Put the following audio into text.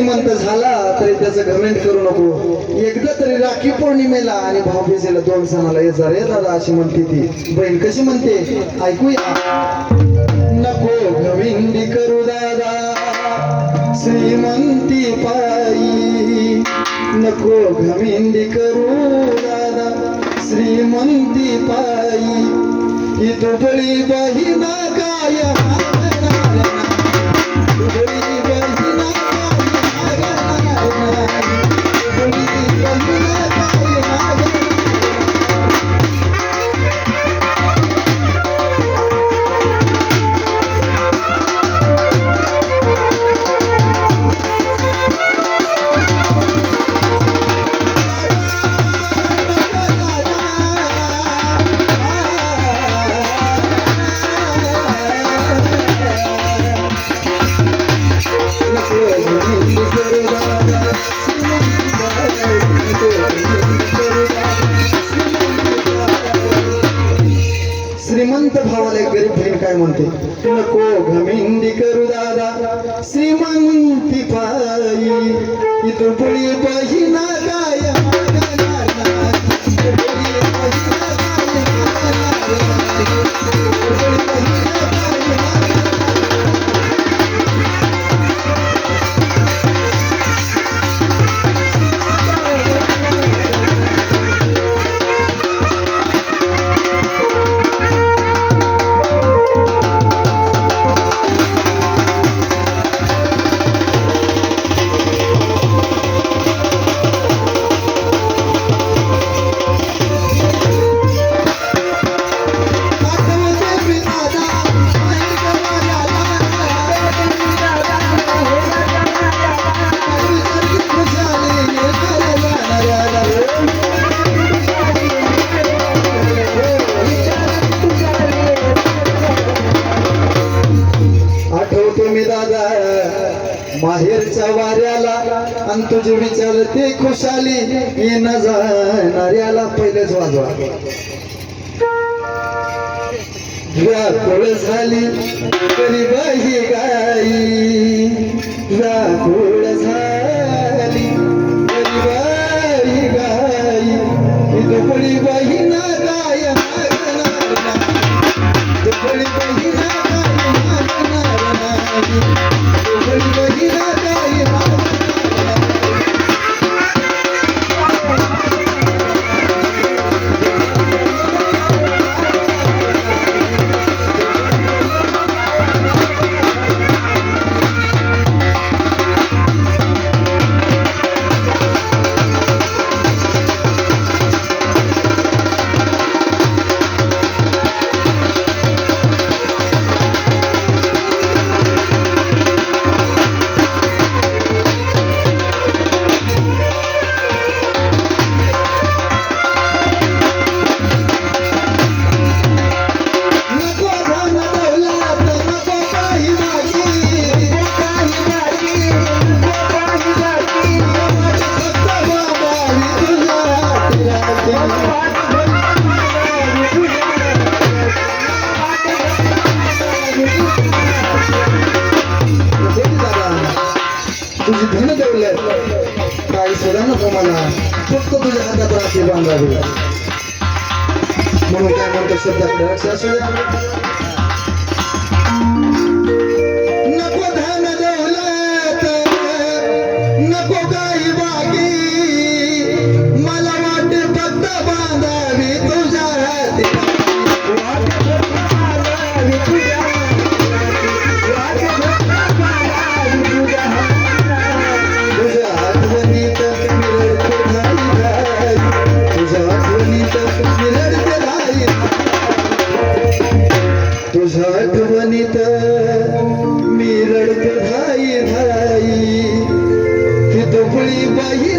श्रीमंत झाला तरी त्याचं घमेंट करू नको. एकदा तरी राखी पौर्णिमेला आणि भाऊबीजेला दोन सणाला ये जा रे दादा अशी म्हणते ती. बहीण कशी म्हणते? ऐकूया नको घमिंडी करू दादा श्रीमंती पायी. नको घमिंडी करू दादा श्रीमंती पायी. ही दुबळी बहिणा काय भावाला एक गरीब बहीण काय म्हणते? नको घमिंडी करू दादा श्रीमंती पायी इथं पुढी पाहिना काय माहेरच्या वाऱ्याला आणि तुझे विचार ते खुशाली येणं जाणाऱ्याला पहिलेच वाजवा. व्याकुळ झाली गरीबाही गाई. व्याकुळ झाली बाई गाई. ही दुबळी Waktu tidak ada berakhir bangga bila Memegang untuk sedang dan sesuai ती दुबळी